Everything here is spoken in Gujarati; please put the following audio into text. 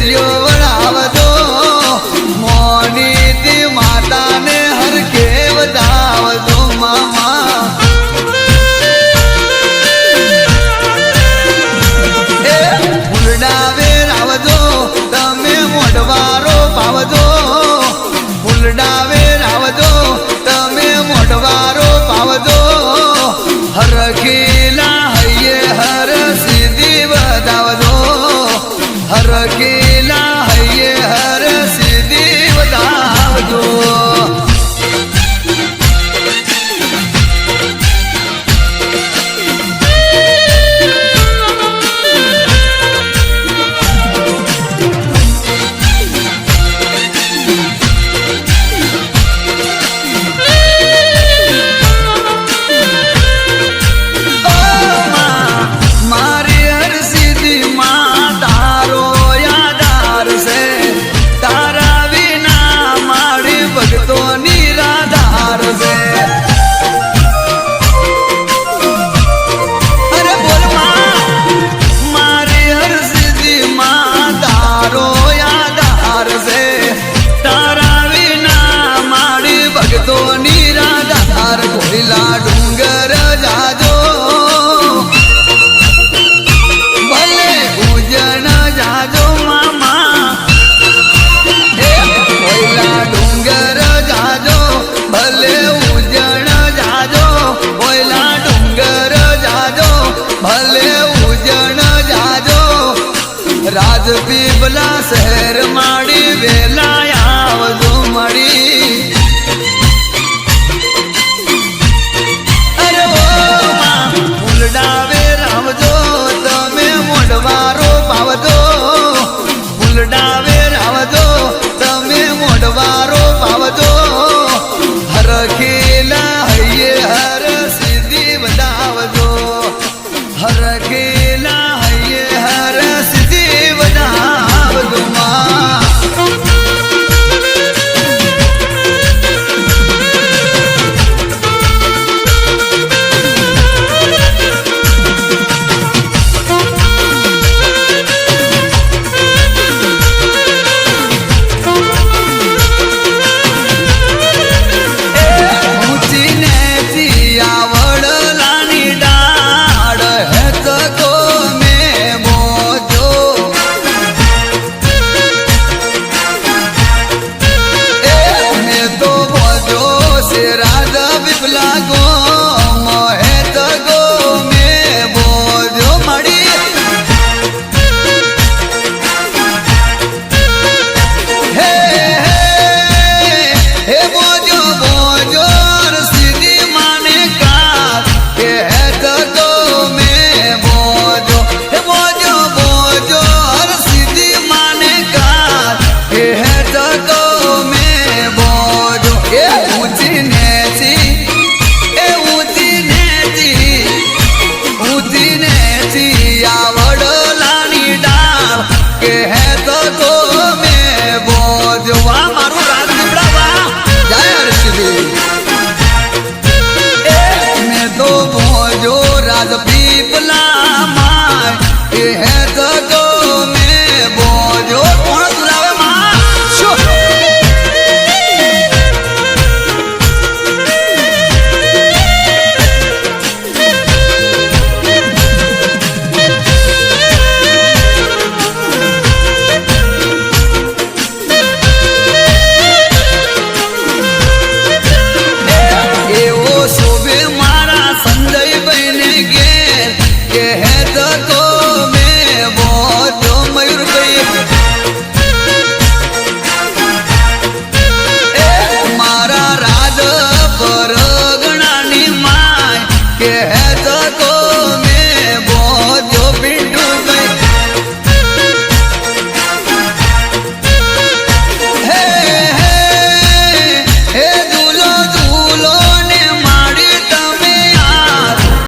કેટલ્યો વળાવતો મોની માતાને હરકે વધાવતો મામા. એ ફૂલડા વેરાવજો તમે મોઢવારો પાવજો. ફૂલડા Yeah.